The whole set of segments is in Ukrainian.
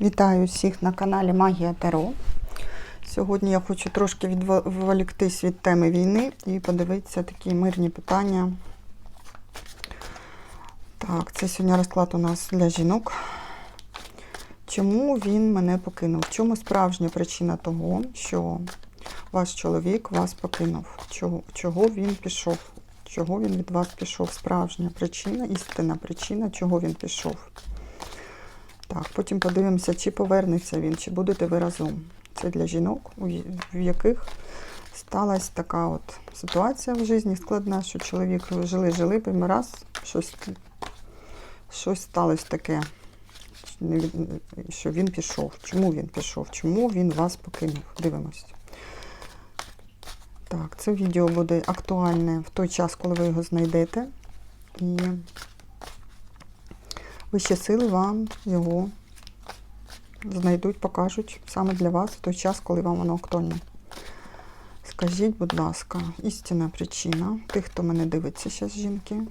Вітаю всіх на каналі Магія Таро. Сьогодні я хочу трошки відволіктись від теми війни і подивитися такі мирні питання. Так, це сьогодні розклад у нас для жінок. Чому він мене покинув? Чому справжня причина того, що ваш чоловік вас покинув? Чого, чого він пішов? Чого він від вас пішов? Справжня причина, істинна причина, чого він пішов. Так, потім подивимося, чи повернеться він, чи будете ви разом. Це для жінок, в яких сталася така от ситуація в житті складна, що чоловік жили-жили, прямо раз щось, щось сталося таке, що він пішов. Чому він пішов? Чому він вас покинув? Дивимося. Так, це відео буде актуальне в той час, коли ви його знайдете. І Вищі сили вам його знайдуть, покажуть саме для вас в той час, коли вам воно актуальне. Скажіть, будь ласка, істинна причина тих, хто мене дивиться зараз, жінки,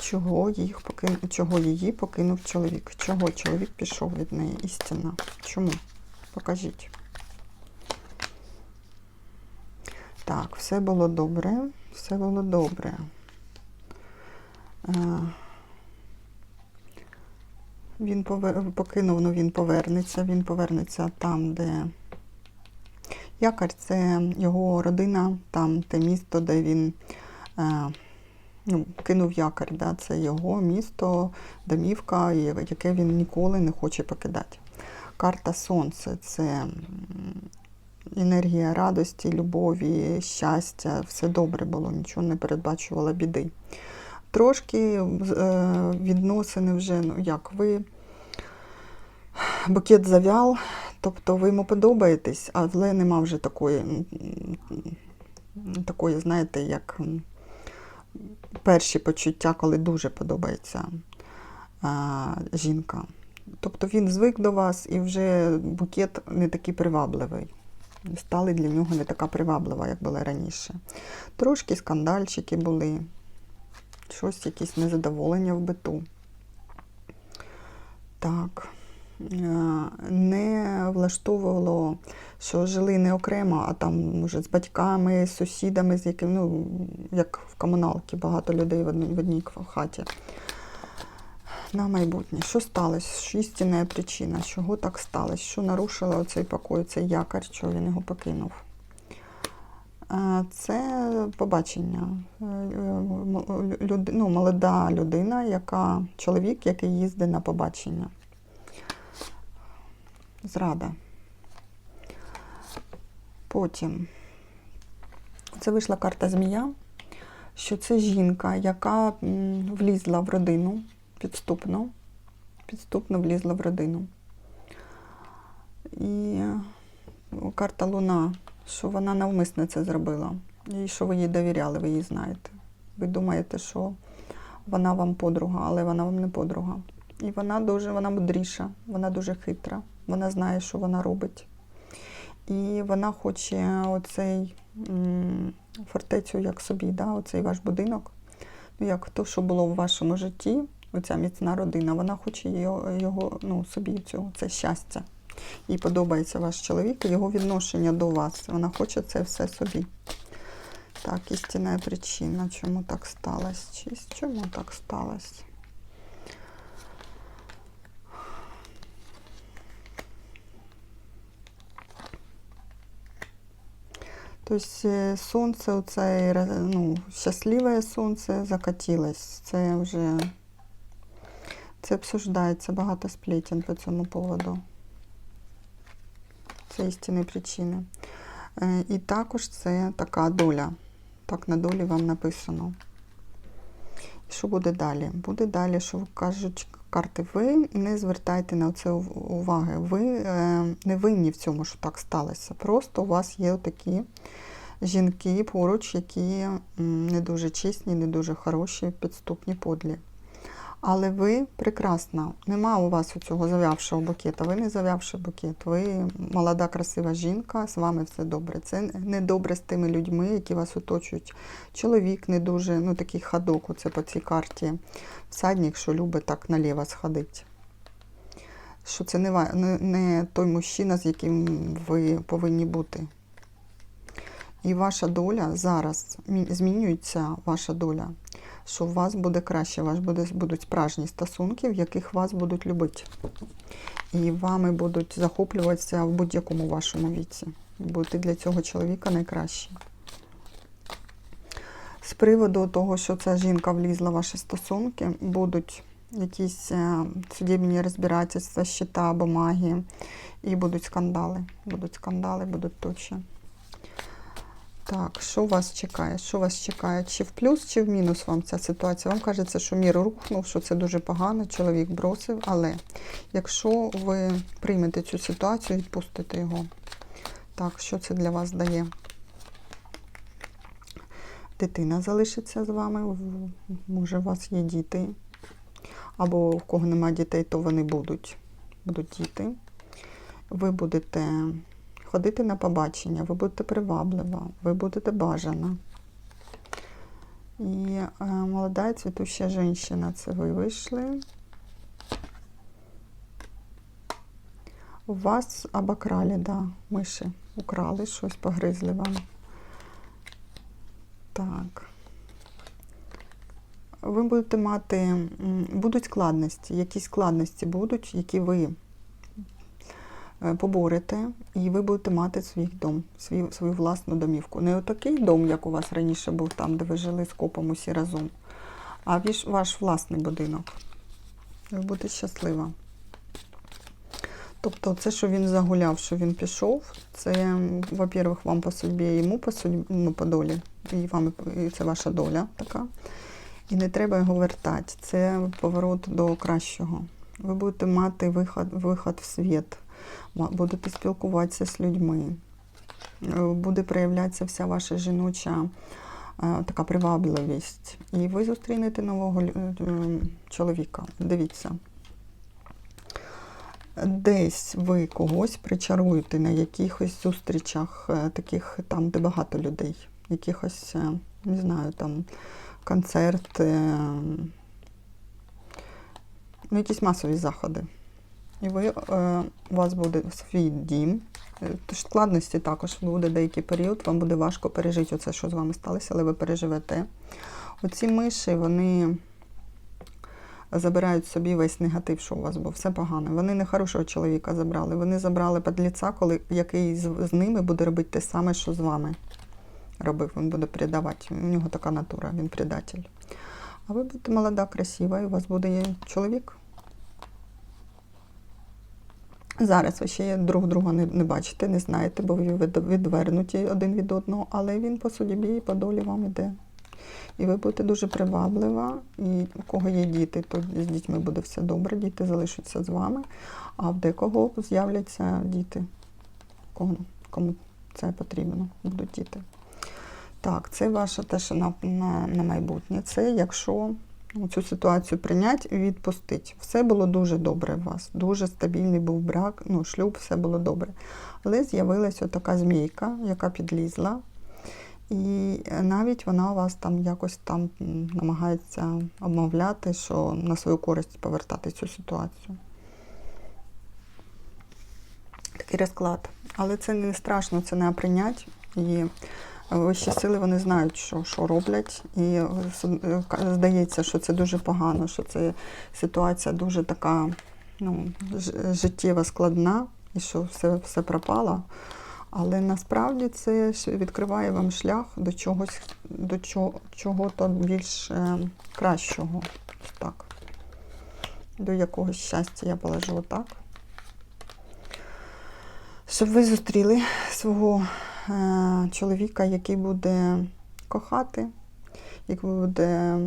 чого, їх покин... чого її покинув чоловік? Чого чоловік пішов від неї? Істинна. Чому? Покажіть. Так, все було добре. Все було добре. Він повер... покинув, ну він повернеться. Він повернеться там, де якар це його родина, там те місто, де він е, ну, кинув якар. Да? Це його місто, домівка, яке він ніколи не хоче покидати. Карта Сонце це енергія радості, любові, щастя. Все добре було, нічого не передбачувало біди. Трошки е, відносини вже, ну як ви букет зав'ял, тобто ви йому подобаєтесь, але нема вже такої, такої, знаєте, як перші почуття, коли дуже подобається а, жінка. Тобто він звик до вас і вже букет не такий привабливий. Стали для нього не така приваблива, як була раніше. Трошки скандальчики були, щось, якісь незадоволення в биту. Так. Е, Не влаштовувало, що жили не окремо, а там, може, з батьками, з сусідами, з яким, ну, як в комуналці, багато людей в одній, в хаті. На майбутнє. Що сталося? Істинна причина? Чого так сталося? Що нарушило оцей покой, цей якар, що він його покинув? Е, Це побачення. Е, люд- ну, молода людина, яка чоловік, який їздить на побачення. Зрада. Потім це вийшла карта Змія, що це жінка, яка влізла в родину підступно. Підступно влізла в родину. І карта Луна, що вона навмисно це зробила. І що ви їй довіряли, ви її знаєте. Ви думаєте, що вона вам подруга, але вона вам не подруга. І вона дуже вона мудріша, вона дуже хитра, вона знає, що вона робить. І вона хоче оцей фортецю як собі, да, оцей ваш будинок. Ну, як то, що було в вашому житті, оця міцна родина, вона хоче його, ну, собі цього, це щастя. Їй подобається ваш чоловік його відношення до вас. Вона хоче це все собі. Так, істинна причина, чому так сталося? Чому так сталося? Тобто сонце, оце, ну, щасливе сонце закатилось. Це вже це обсуждається багато сплетен по цьому поводу. Це істинні причини. Е, І також це така доля. Так на долі вам написано. Що буде далі? Буде далі, що кажуть карти, ви не звертайте на це уваги. Ви е, не винні в цьому, що так сталося. Просто у вас є такі жінки поруч, які не дуже чесні, не дуже хороші, підступні, подлі. Але ви прекрасна. Нема у вас цього зав'явшого букета. Ви не зав'явший букет. Ви молода, красива жінка, з вами все добре. Це не добре з тими людьми, які вас оточують. Чоловік не дуже, ну такий ходок, оце по цій карті. Всадник, що любить так наліво сходити. що це не, не, не той мужчина, з яким ви повинні бути. І ваша доля зараз змінюється ваша доля, що у вас буде краще, у вас буде, будуть справжні стосунки, в яких вас будуть любити. І вами будуть захоплюватися в будь-якому вашому віці. Бути для цього чоловіка найкращим. З приводу того, що ця жінка влізла в ваші стосунки, будуть якісь е, судебні розбирательства, щита, бумаги, і будуть скандали. Будуть скандали, будуть тучі. Так, що вас чекає? Що вас чекає? Чи в плюс, чи в мінус вам ця ситуація? Вам кажеться, що мір рухнув, що це дуже погано, чоловік бросив. Але якщо ви приймете цю ситуацію, відпустите його. Так, що це для вас дає? Дитина залишиться з вами, може, у вас є діти, або в кого немає дітей, то вони будуть. Будуть діти. Ви будете ходити на побачення, ви будете приваблива, ви будете бажана. І е, молода цвітуща жінка, це ви вийшли. У вас обокрали, да, миші украли щось, погризли вам. Так. Ви будете мати, будуть складності, якісь складності будуть, які ви поборете, і ви будете мати свій дом, свій, свою власну домівку. Не отакий дом, як у вас раніше був там, де ви жили з копом усі разом, а ваш, власний будинок. Ви будете щаслива. Тобто, це, що він загуляв, що він пішов, це, во-первых, вам по судьбі, йому по судьбі, ну, по долі, і вам і це ваша доля така. І не треба його вертати. Це поворот до кращого. Ви будете мати виход, виход в світ, будете спілкуватися з людьми. Е, Буде проявлятися вся ваша жіноча е, така привабливість. І ви зустрінете нового е, чоловіка. Дивіться. Десь ви когось причаруєте на якихось зустрічах, таких там, де багато людей, якихось, не знаю, там концерт, ну, якісь масові заходи. І ви, е, у вас буде свій дім. Е, Тож складності також буде деякий період, вам буде важко пережити оце, що з вами сталося, але ви переживете. Оці миші, вони забирають собі весь негатив, що у вас був, все погане. Вони не хорошого чоловіка забрали. Вони забрали подліця, коли який з, ними буде робити те саме, що з вами робив. Він буде предавати. У нього така натура, він предатель. А ви будете молода, красива, і у вас буде чоловік. Зараз ви ще друг друга не, не бачите, не знаєте, бо ви відвернуті один від одного, але він по судьбі і по долі вам іде. І ви будете дуже приваблива, і у кого є діти, то з дітьми буде все добре, діти залишаться з вами, а в декого з'являться діти, кому, кому це потрібно, будуть діти. Так, це ваше те, що на, на, на майбутнє. Це якщо цю ситуацію прийняти і відпустити. Все було дуже добре у вас. Дуже стабільний був брак, ну, шлюб, все було добре. Але з'явилася така змійка, яка підлізла. І навіть вона вас там якось там намагається обмовляти, що на свою користь повертати цю ситуацію. Такий розклад. Але це не страшно, це не прийняти. І вищі сили вони знають, що, що роблять. І е, е, здається, що це дуже погано, що це ситуація дуже така ну, життєва складна, і що все, все пропало. Але насправді це відкриває вам шлях до чогось, до чого, чого-то більш е, кращого. Так. До якогось щастя я положу отак. Щоб ви зустріли свого чоловіка, який буде кохати, який буде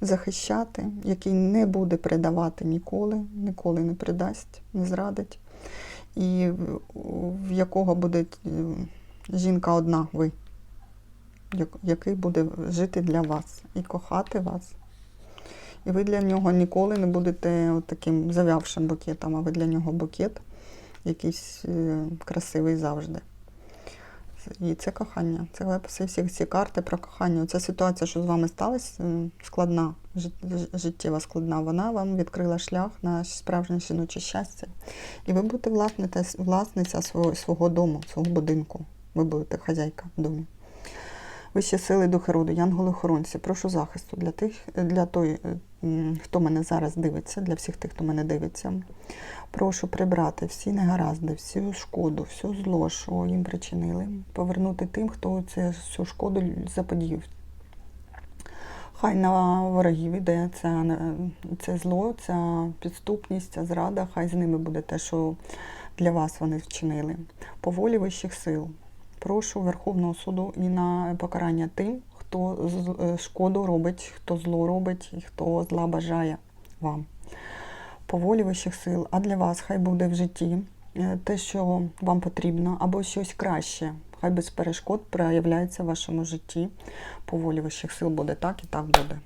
захищати, який не буде предавати ніколи, ніколи не предасть, не зрадить і в- якого буде е, жінка одна, ви, який буде жити для вас і кохати вас. І ви для нього ніколи не будете таким завявшим букетом, а ви для нього букет якийсь е, красивий завжди. І це кохання. Це виписи всі, ці карти про кохання. Ця ситуація, що з вами сталася, складна, життєва складна, вона вам відкрила шлях на справжнє жіноче щастя. І ви будете власниця, свого, свого дому, свого будинку. Ви будете хазяйка в домі. Вищі сили духи роду, янголи-охоронці, прошу захисту для тих, для той, хто мене зараз дивиться, для всіх тих, хто мене дивиться. Прошу прибрати всі негаразди, всю шкоду, всю зло, що їм причинили, повернути тим, хто це, цю шкоду заподіяв. Хай на ворогів іде це, е, це зло, ця підступність, ця зрада, хай з ними буде те, що для вас вони вчинили. По волі вищих сил. Прошу Верховного суду і на покарання тим, хто е, шкоду робить, хто зло робить і хто зла бажає вам. По волі вищих сил, а для вас хай буде в житті е, те, що вам потрібно, або щось краще. Хай без перешкод проявляється в вашому житті. По волі вищих сил буде так і так буде.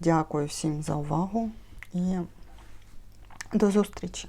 Дякую всім за увагу і до зустрічі!